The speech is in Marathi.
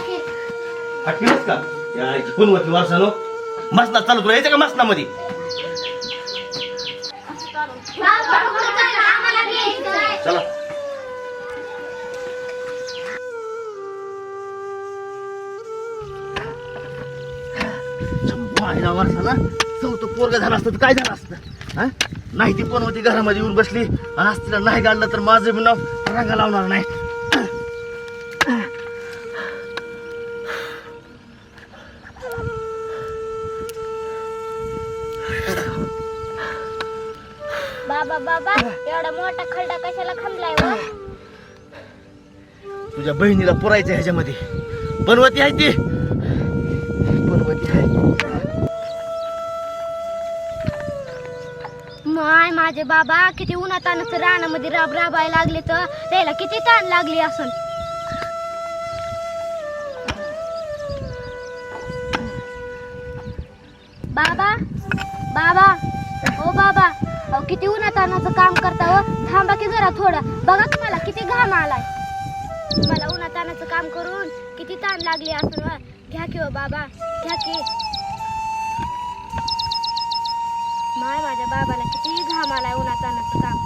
की. हटलीस का? या पुनवती वारसानो मसना चालू तुला यायचं का मसनामध्ये? बाबा आम्हाला चला. वर्षाला चौथं पोरग झालं असतं तर काय झालं असतं? हा? नाही ती पण होती? घरामध्ये येऊन बसली. आणि आज तिला नाही काढलं तर माझं बी नाव रंगा लावणार नाही. बाबा बाबा एवढा मोठा खड्डा कशाला खणलाय व तुझ्या बहिणीला पुरायचं ह्याच्यामध्ये. बनवती आहे ती. बनवती आहे. माय माझे बाबा किती उन्हातानच रानामध्ये राब राबायला लागले तर. त्याला किती ताण लागली असन? बाबा? बाबा? ओ बाबा अहो किती उन्हातानाचं काम करता हो. थांबा की जरा थोडं. बघा तुम्हाला किती घाम आलाय. तुम्हाला उन्हातानाचं काम करून किती ताण लागली असून वा घ्या की हो बाबा घ्या की. माय माझ्या बाबाला किती घाम आलाय उन्हातानाचं काम.